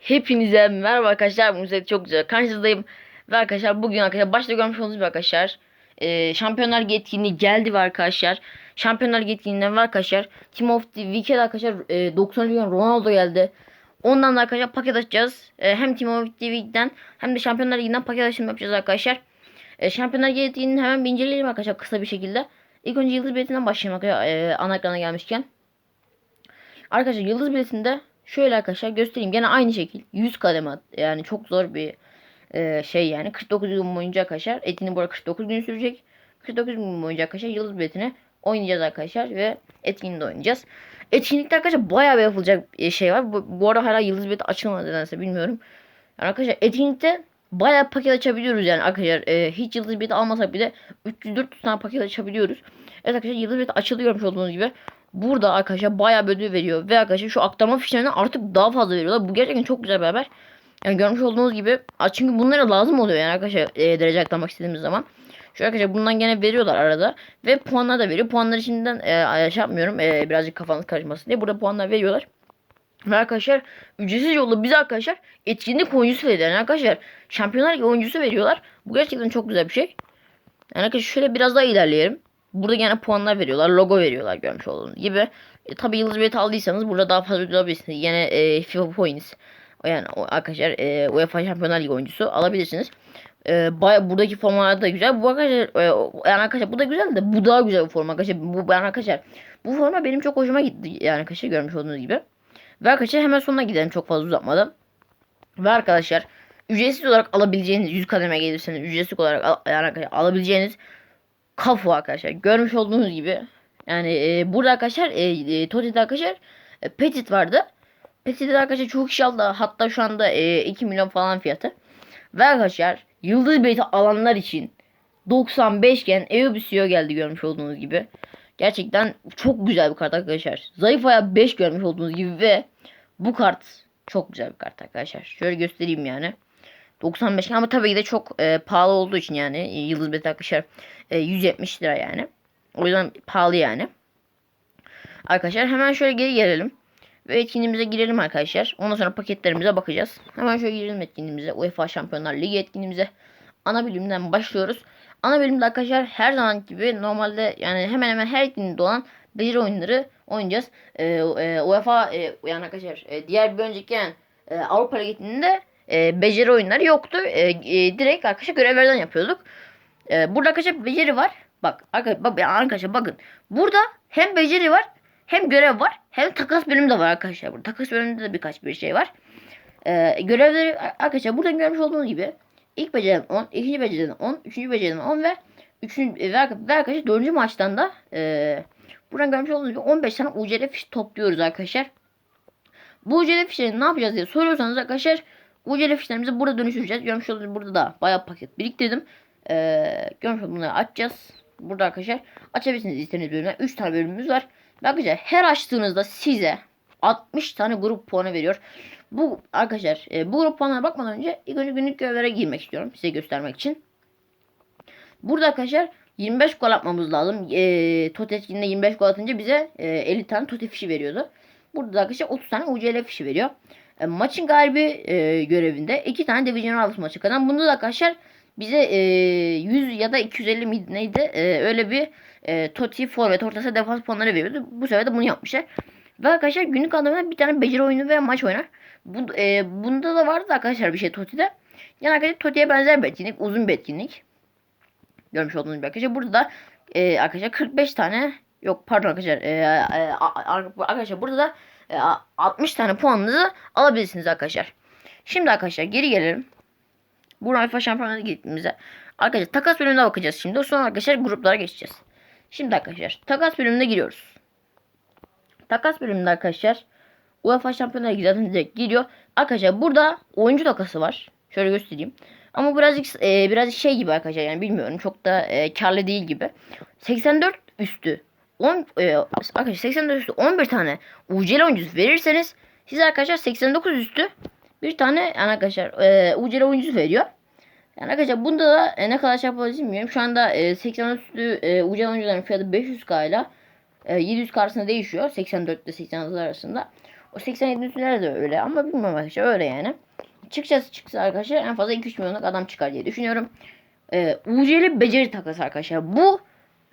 Hepinize merhaba arkadaşlar. Müzik çok güzel. Karşınızdayım. Ve arkadaşlar bugün arkadaşlar başta görmüş olduğunuz gibi arkadaşlar. E, Şampiyonlar Ligi geldi ve arkadaşlar. Şampiyonlar Ligi var arkadaşlar. Team of the Weekend arkadaşlar e, 90 milyon Ronaldo geldi. Ondan da arkadaşlar paket açacağız. E, hem Team of the Weekend'den hem de Şampiyonlar Ligi'nden paket açılımı yapacağız arkadaşlar. E, Şampiyonlar Ligi hemen bir inceleyelim arkadaşlar kısa bir şekilde. İlk önce Yıldız Bileti'nden başlayalım arkadaşlar e, ana ekrana gelmişken. Arkadaşlar Yıldız Bileti'nde şöyle arkadaşlar göstereyim. Gene aynı şekil 100 kademe yani çok zor bir e, şey yani 49 gün boyunca arkadaşlar etkinlik bu arada 49 gün sürecek. 49 gün boyunca arkadaşlar Yıldız Biletini oynayacağız arkadaşlar ve etkinliğinde oynayacağız. Etkinlikte arkadaşlar bayağı bir yapılacak şey var. Bu, bu arada hala Yıldız Bileti açılmadı nedense bilmiyorum. Yani arkadaşlar etkinlikte bayağı paket açabiliyoruz yani arkadaşlar. E, hiç Yıldız Bileti almasak bile 300-400 tane paket açabiliyoruz. Evet arkadaşlar Yıldız Bileti açılıyormuş olduğunuz gibi. Burada arkadaşlar bayağı bir ödül veriyor. Ve arkadaşlar şu aktarma fişlerinden artık daha fazla veriyorlar. Bu gerçekten çok güzel bir haber. Yani görmüş olduğunuz gibi çünkü bunlara lazım oluyor yani arkadaşlar e, derece aktarmak istediğimiz zaman. Şu arkadaşlar bundan gene veriyorlar arada. Ve puanlar da veriyor. Puanları şimdiden e, şey yapmıyorum. E, birazcık kafanız karışmasın diye. Burada puanlar veriyorlar. Ve arkadaşlar ücretsiz yolla bize arkadaşlar etkinlik oyuncusu veriyorlar. Yani arkadaşlar şampiyonlar oyuncusu veriyorlar. Bu gerçekten çok güzel bir şey. Yani arkadaşlar şöyle biraz daha ilerleyelim. Burada gene puanlar veriyorlar. Logo veriyorlar görmüş olduğunuz gibi. E, tabi yıldız bileti aldıysanız burada daha fazla ödül alabilirsiniz. Yine e, FIFA Points. Yani o, arkadaşlar e, UEFA Şampiyonlar Ligi oyuncusu alabilirsiniz. E, baya, buradaki formalar da güzel. Bu arkadaşlar e, yani arkadaşlar bu da güzel de bu daha güzel bir forma arkadaşlar. Bu yani arkadaşlar bu forma benim çok hoşuma gitti yani arkadaşlar görmüş olduğunuz gibi. Ve arkadaşlar hemen sonuna gidelim çok fazla uzatmadan. Ve arkadaşlar ücretsiz olarak alabileceğiniz 100 kademe gelirseniz ücretsiz olarak al, yani alabileceğiniz kafu arkadaşlar. Görmüş olduğunuz gibi. Yani e, burada arkadaşlar e, e, Toti'de arkadaşlar e, Petit vardı. Petit'de arkadaşlar çok kişi aldı. Hatta şu anda e, 2 milyon falan fiyatı. Ve arkadaşlar Yıldız Beyt'i alanlar için 95 iken Eubisio geldi görmüş olduğunuz gibi. Gerçekten çok güzel bir kart arkadaşlar. Zayıf ayağı 5 görmüş olduğunuz gibi ve bu kart çok güzel bir kart arkadaşlar. Şöyle göstereyim yani. 95 ama tabii ki de çok e, pahalı olduğu için yani e, Yıldız Bet arkadaşlar e, 170 lira yani. O yüzden pahalı yani. Arkadaşlar hemen şöyle geri gelelim. Ve etkinliğimize girelim arkadaşlar. Ondan sonra paketlerimize bakacağız. Hemen şöyle girelim etkinliğimize. UEFA Şampiyonlar Ligi etkinliğimize. Ana bölümden başlıyoruz. Ana bölümde arkadaşlar her zaman gibi normalde yani hemen hemen her etkinliğinde olan beceri oyunları oynayacağız. Ee, e, UEFA e, yani arkadaşlar e, diğer bir önceki yani, e, Avrupa Ligi'nde e, beceri oyunları yoktu. E, e, direkt arkadaşlar görevlerden yapıyorduk. E, burada arkadaşlar beceri var. Bak arkadaşlar, bak, arkadaşlar bakın. Burada hem beceri var hem görev var hem takas bölümü de var arkadaşlar. Burada takas bölümünde de birkaç bir şey var. E, görevleri arkadaşlar buradan görmüş olduğunuz gibi ilk beceriden 10, ikinci beceriden 10, üçüncü beceriden 10 ve üçüncü ve, ve arkadaşlar dördüncü maçtan da e, buradan görmüş olduğunuz gibi 15 tane UCL fiş topluyoruz arkadaşlar. Bu UCL fişleri ne yapacağız diye soruyorsanız arkadaşlar UCL fişlerimizi burada dönüştüreceğiz. Görmüş olduğunuz burada da bayağı paket biriktirdim. Ee, görmüş olduğunuz bunları açacağız. Burada arkadaşlar açabilirsiniz istediğiniz bölümden. 3 tane bölümümüz var. Arkadaşlar her açtığınızda size 60 tane grup puanı veriyor. Bu arkadaşlar e, bu grup puanlara bakmadan önce ilk önce günlük görevlere girmek istiyorum. Size göstermek için. Burada arkadaşlar 25 gol atmamız lazım. E, Tote etkinliğinde 25 gol atınca bize e, 50 tane Tote fişi veriyordu. Burada da arkadaşlar 30 tane UCL fişi veriyor. E, maçın galibi e, görevinde 2 tane Division Rivals maçı kazan. Bunda da arkadaşlar bize e, 100 ya da 250 miydi neydi e, öyle bir e, Totti forvet ortası defans puanları veriyordu. Bu sefer de bunu yapmışlar. Ve arkadaşlar günlük anlamda bir tane beceri oyunu veya maç oynar. Bu, e, bunda da vardı arkadaşlar bir şey Totti'de. Yani arkadaşlar Totti'ye benzer bir etkinlik. Uzun bir etkinlik. Görmüş olduğunuz gibi arkadaşlar. Burada da e, arkadaşlar 45 tane yok pardon arkadaşlar. E, e, arkadaşlar burada da e, 60 tane puanınızı alabilirsiniz arkadaşlar. Şimdi arkadaşlar geri gelelim. Buradan FIFA Şampiyonları gittiğimizde. Arkadaşlar takas bölümüne bakacağız şimdi. Sonra arkadaşlar gruplara geçeceğiz. Şimdi arkadaşlar takas bölümüne giriyoruz. Takas bölümünde arkadaşlar UEFA Şampiyonlar Ligi zaten direkt giriyor. Arkadaşlar burada oyuncu takası var. Şöyle göstereyim. Ama birazcık e, birazcık şey gibi arkadaşlar yani bilmiyorum çok da e, karlı değil gibi. 84 üstü 10 e, arkadaşlar 84 üstü 11 tane UCL oyuncusu verirseniz siz arkadaşlar 89 üstü bir tane yani arkadaşlar e, UCL oyuncusu veriyor. Yani arkadaşlar bunda da e, ne kadar şey yapabiliriz bilmiyorum. Şu anda e, 80 üstü e, UCL oyuncuların fiyatı 500k ile e, 700 karşısında değişiyor. 84 ile 86 arasında. O 87 üstüler de öyle ama bilmiyorum arkadaşlar öyle yani. Çıkacağız çıksa arkadaşlar en fazla 2-3 milyonluk adam çıkar diye düşünüyorum. Ee, UC'li beceri takası arkadaşlar. Bu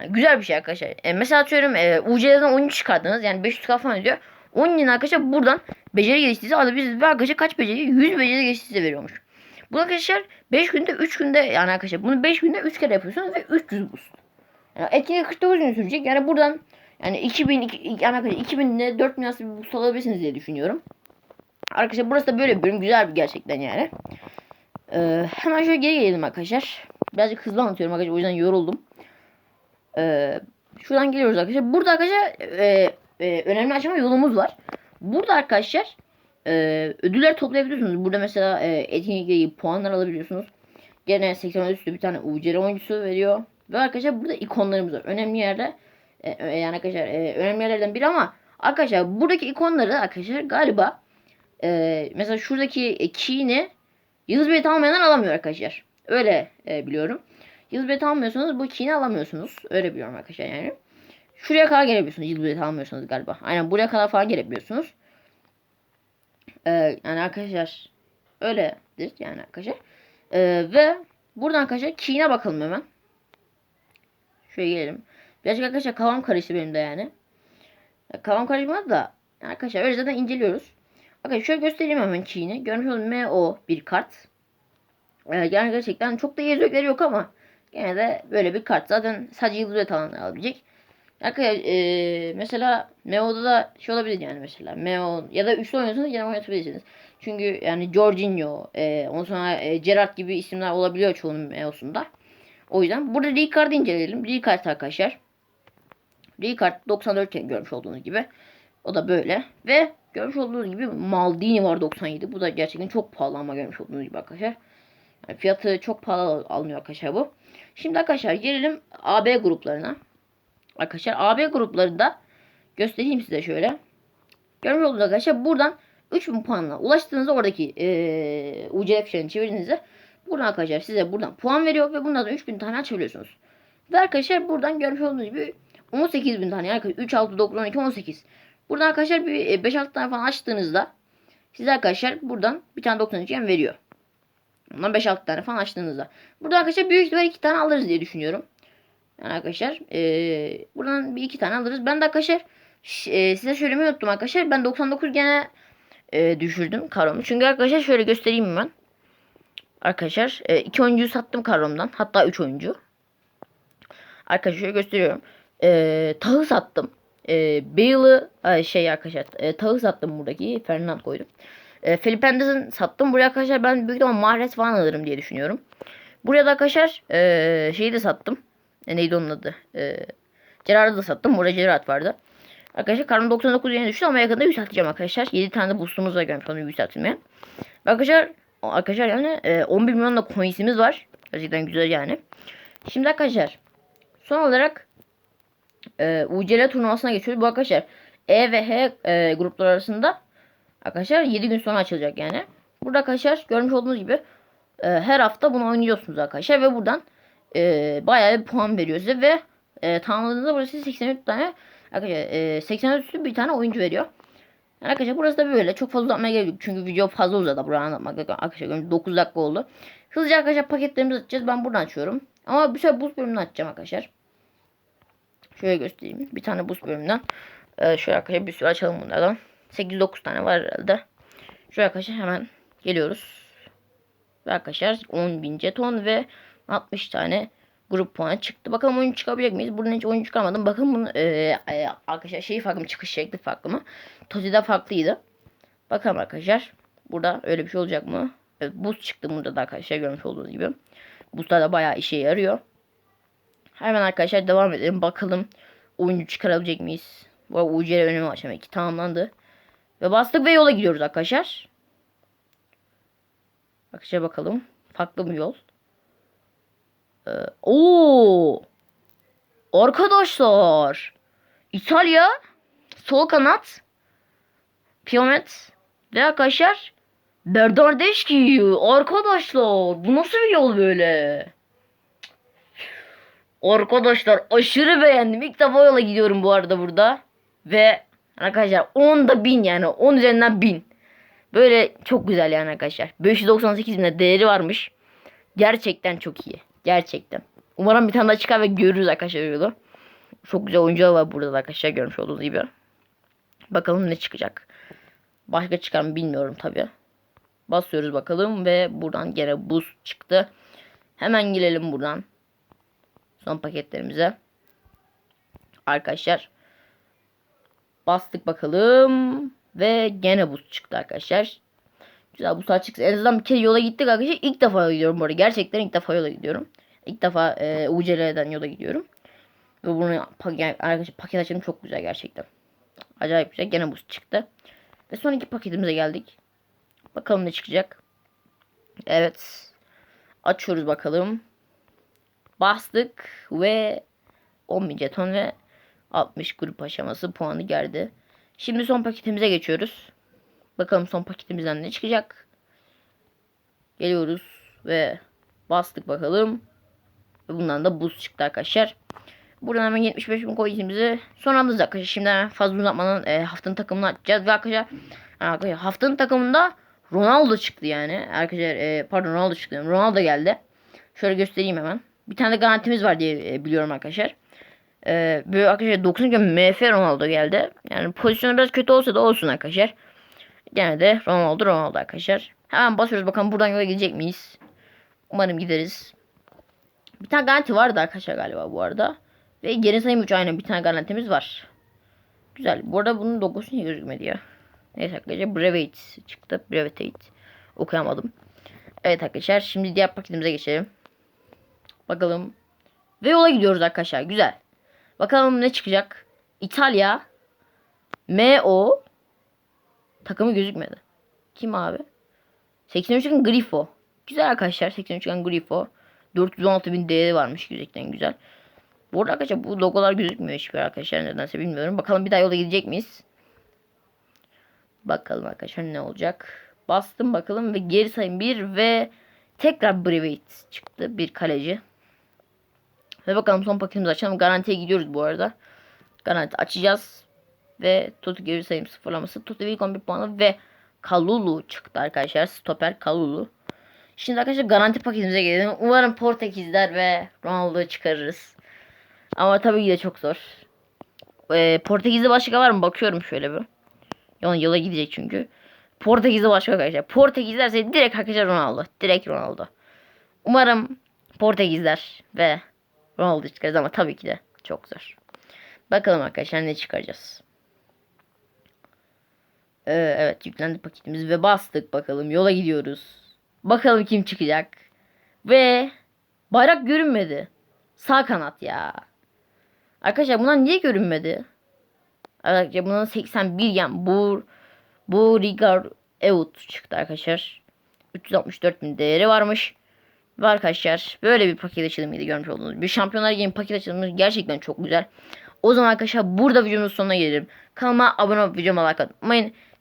yani güzel bir şey arkadaşlar. E, mesela atıyorum e, UC'den oyuncu çıkardınız. Yani 500 k falan ödüyor. 10 yıl arkadaşlar buradan beceri geliştiyse adı biz ve arkadaşlar kaç beceri? 100 beceri geliştiyse veriyormuş. Bu arkadaşlar 5 günde 3 günde yani arkadaşlar bunu 5 günde 3 kere yapıyorsunuz ve 300 boost. Yani etkinlik 49 gün sürecek. Yani buradan yani 2000 iki- yani arkadaşlar 2000 ile 4000 arası bir boost alabilirsiniz diye düşünüyorum. Arkadaşlar burası da böyle bir bölüm. Güzel bir gerçekten yani. Ee, hemen şöyle geri gelelim arkadaşlar. Birazcık hızlı anlatıyorum arkadaşlar. O yüzden yoruldum. Ee, şuradan geliyoruz arkadaşlar. Burada arkadaşlar e, e, önemli aşama yolumuz var. Burada arkadaşlar e, ödüller toplayabiliyorsunuz. Burada mesela e, etkinlikle puanlar alabiliyorsunuz. Gene 80 üstü bir tane UCR oyuncusu veriyor. Ve arkadaşlar burada ikonlarımız var. Önemli yerde e, yani arkadaşlar e, önemli yerlerden biri ama arkadaşlar buradaki ikonları arkadaşlar galiba e, mesela şuradaki e, key'ini yıldız bileti almayanlar alamıyor arkadaşlar. Öyle e, biliyorum. Yıldız bileti almıyorsanız bu key'ini alamıyorsunuz. Öyle biliyorum arkadaşlar yani. Şuraya kadar gelebiliyorsunuz yıldız bileti almıyorsanız galiba. Aynen buraya kadar falan gelebiliyorsunuz. E, yani arkadaşlar öyledir yani arkadaşlar. E, ve buradan arkadaşlar key'ine bakalım hemen. Şöyle gelelim. Birazcık arkadaşlar kafam karıştı benim de yani. Ya, Kafam karışmadı da arkadaşlar öyle zaten inceliyoruz. Bakın şöyle göstereyim hemen key'ini. Görmüş olduğunuz MO bir kart. Ee, yani gerçekten çok da iyi yok ama gene de böyle bir kart. Zaten sadece yıldız ve talanlar alabilecek. Arkadaşlar e, mesela MO'da da şey olabilir yani mesela MO ya da üçlü oynuyorsanız yine oynatabilirsiniz. Çünkü yani Jorginho, e, ondan sonra e, Gerrard gibi isimler olabiliyor çoğunun MO'sunda. O yüzden burada Ricard'ı inceleyelim. Ricard arkadaşlar. Ricard 94 iken görmüş olduğunuz gibi. O da böyle. Ve görmüş olduğunuz gibi Maldini var 97. Bu da gerçekten çok pahalı ama görmüş olduğunuz gibi arkadaşlar. Yani fiyatı çok pahalı alınıyor arkadaşlar bu. Şimdi arkadaşlar gelelim AB gruplarına. Arkadaşlar AB gruplarında göstereyim size şöyle. Görmüş olduğunuz arkadaşlar buradan 3000 puanla ulaştığınızda oradaki ee, UCF fişlerini çevirdiğinizde buradan arkadaşlar size buradan puan veriyor ve bundan da 3000 tane açabiliyorsunuz. Ve arkadaşlar buradan görmüş olduğunuz gibi 18 bin tane yani 3, 6, 9, 12, 18. Buradan arkadaşlar bir e, 5-6 tane falan açtığınızda size arkadaşlar buradan bir tane 93 yen veriyor. Bundan 5-6 tane falan açtığınızda. Burada arkadaşlar büyük ihtimal 2 tane alırız diye düşünüyorum. Arkadaşlar e, buradan bir iki tane alırız. Ben de arkadaşlar e, size söylemeyi unuttum arkadaşlar. Ben 99 gene e, düşürdüm karomu. Çünkü arkadaşlar şöyle göstereyim hemen. Arkadaşlar e, iki oyuncuyu sattım karomdan. Hatta 3 oyuncu. Arkadaşlar şöyle gösteriyorum. E, tahı sattım. E, Bale'ı ay, şey arkadaşlar e, tahı sattım buradaki. Fernand koydum. E, Felipe Anderson sattım. Buraya arkadaşlar ben büyük ihtimal Mahrez falan alırım diye düşünüyorum. Buraya da arkadaşlar e, şeyi de sattım. E, neydi onun adı? E, Gerard'ı da sattım. Burada Gerard vardı. Arkadaşlar karnım 99 yeni düştü ama yakında yükselteceğim arkadaşlar. 7 tane de boostumuz var görmüş onu yükseltmeye. Ve Arkadaşlar arkadaşlar yani e, 11 milyon da coinsimiz var. Gerçekten güzel yani. Şimdi arkadaşlar son olarak e, UCL turnuvasına geçiyoruz. Bu arkadaşlar E ve H e, gruplar arasında arkadaşlar 7 gün sonra açılacak yani. Burada arkadaşlar görmüş olduğunuz gibi e, her hafta bunu oynuyorsunuz arkadaşlar ve buradan e, bayağı bir puan veriyor size ve e, tamamladığınızda burası 83 tane arkadaşlar e, 83 üstü bir tane oyuncu veriyor. Yani arkadaşlar burası da böyle. Çok fazla uzatmaya gerek yok. Çünkü video fazla uzadı. Buraya anlatmak arkadaşlar 9 dakika oldu. Hızlıca arkadaşlar paketlerimizi açacağız. Ben buradan açıyorum. Ama bir sefer boost bölümünü açacağım arkadaşlar. Şöyle göstereyim. Bir tane boost bölümünden. Ee, şöyle arkadaşlar bir sürü açalım bunlardan. 8-9 tane var herhalde. Şöyle arkadaşlar hemen geliyoruz. Ve arkadaşlar 10.000 jeton ve 60 tane grup puanı çıktı. Bakalım oyun çıkabilecek miyiz? Buradan hiç oyun çıkarmadım. Bakın bunu e, e, arkadaşlar şeyi farklı mı? Çıkış şekli farklı mı? Tozi'de farklıydı. Bakalım arkadaşlar. Burada öyle bir şey olacak mı? Evet, boost çıktı burada da arkadaşlar görmüş olduğunuz gibi. Boostlar da bayağı işe yarıyor. Hemen arkadaşlar devam edelim. Bakalım oyuncu çıkarabilecek miyiz? Bu arada UCL önemi aşama 2 tamamlandı. Ve bastık ve yola gidiyoruz arkadaşlar. Arkadaşlar bakalım. Farklı bir yol. Ee, Oo! Arkadaşlar. İtalya sol kanat Piomet ve arkadaşlar Bernardeschi arkadaşlar bu nasıl bir yol böyle? Arkadaşlar aşırı beğendim. İlk defa yola gidiyorum bu arada burada. Ve Arkadaşlar 10 da 1000 yani 10 üzerinden 1000. Böyle çok güzel yani arkadaşlar. 598 bin de değeri varmış. Gerçekten çok iyi. Gerçekten. Umarım bir tane daha çıkar ve görürüz arkadaşlar yolu. Çok güzel oyuncular var burada da arkadaşlar görmüş olduğunuz gibi. Bakalım ne çıkacak. Başka çıkar mı bilmiyorum tabi. Basıyoruz bakalım ve buradan gene buz çıktı. Hemen girelim buradan. Son paketlerimize. Arkadaşlar. Bastık bakalım. Ve gene buz çıktı arkadaşlar. Güzel bu saat çıktı. En azından bir kere yola gittik arkadaşlar. İlk defa yola gidiyorum bu arada. Gerçekten ilk defa yola gidiyorum. İlk defa e, UCL'den yola gidiyorum. Ve bunu pak- yani arkadaşlar paket açılım çok güzel gerçekten. Acayip güzel. Gene buz çıktı. Ve son iki paketimize geldik. Bakalım ne çıkacak. Evet. Açıyoruz bakalım. Bastık ve 10 bin jeton ve 60 grup aşaması puanı geldi. Şimdi son paketimize geçiyoruz. Bakalım son paketimizden ne çıkacak. Geliyoruz ve bastık bakalım. Ve bundan da buz çıktı arkadaşlar. Buradan hemen 75 bin coinsimizi son alırız arkadaşlar. Şimdi hemen fazla uzatmadan e, haftanın takımını açacağız. Ve arkadaşlar, arkadaşlar haftanın takımında Ronaldo çıktı yani. Arkadaşlar e, pardon Ronaldo çıktı. Ronaldo geldi. Şöyle göstereyim hemen. Bir tane de garantimiz var diye e, biliyorum arkadaşlar. E, böyle arkadaşlar 90 gün MF Ronaldo geldi. Yani pozisyonu biraz kötü olsa da olsun arkadaşlar. Gene de Ronaldo Ronaldo arkadaşlar. Hemen basıyoruz bakalım buradan yola gidecek miyiz? Umarım gideriz. Bir tane garanti vardı arkadaşlar galiba bu arada. Ve geri sayım 3 aynen bir tane garantimiz var. Güzel. Bu arada bunun logosu niye gözükmedi ya? Neyse arkadaşlar Brevate çıktı. Brevate. Okuyamadım. Evet arkadaşlar şimdi diğer paketimize geçelim. Bakalım. Ve yola gidiyoruz arkadaşlar. Güzel. Bakalım ne çıkacak. İtalya. MO. Takımı gözükmedi. Kim abi? 83'ün Grifo. Güzel arkadaşlar. 83'ün Grifo. 416 bin değeri varmış. Gerçekten güzel. Bu arada arkadaşlar bu logolar gözükmüyor hiçbir arkadaşlar. Nedense bilmiyorum. Bakalım bir daha yola gidecek miyiz? Bakalım arkadaşlar ne olacak. Bastım bakalım ve geri sayım 1 ve tekrar Brevate çıktı. Bir kaleci. Ve bakalım son paketimizi açalım. Garantiye gidiyoruz bu arada. Garanti açacağız. Ve Totu geri sayım sıfırlaması. Totu ilk 11 puanı ve Kalulu çıktı arkadaşlar. Stoper Kalulu. Şimdi arkadaşlar garanti paketimize gelelim. Umarım Portekizler ve Ronaldo'yu çıkarırız. Ama tabii ki de çok zor. Ee, Portekiz'de başka var mı? Bakıyorum şöyle bir. Yola, yola gidecek çünkü. Portekiz'de başka arkadaşlar. Portekizlerse direkt arkadaşlar Ronaldo. Direkt Ronaldo. Umarım Portekizler ve Ronaldo çıkarız ama tabii ki de çok zor. Bakalım arkadaşlar ne çıkaracağız. Ee, evet yüklendi paketimiz ve bastık bakalım yola gidiyoruz. Bakalım kim çıkacak. Ve bayrak görünmedi. Sağ kanat ya. Arkadaşlar bunlar niye görünmedi? Arkadaşlar bunun 81 yani bu bu Rigar Eut çıktı arkadaşlar. 364 bin değeri varmış. Ve arkadaşlar böyle bir paket açılımıydı görmüş olduğunuz. Bir Şampiyonlar Ligi paket açılımı gerçekten çok güzel. O zaman arkadaşlar burada videomuzun sonuna gelirim. Kanalıma abone olup videoma like atmayı unutmayın.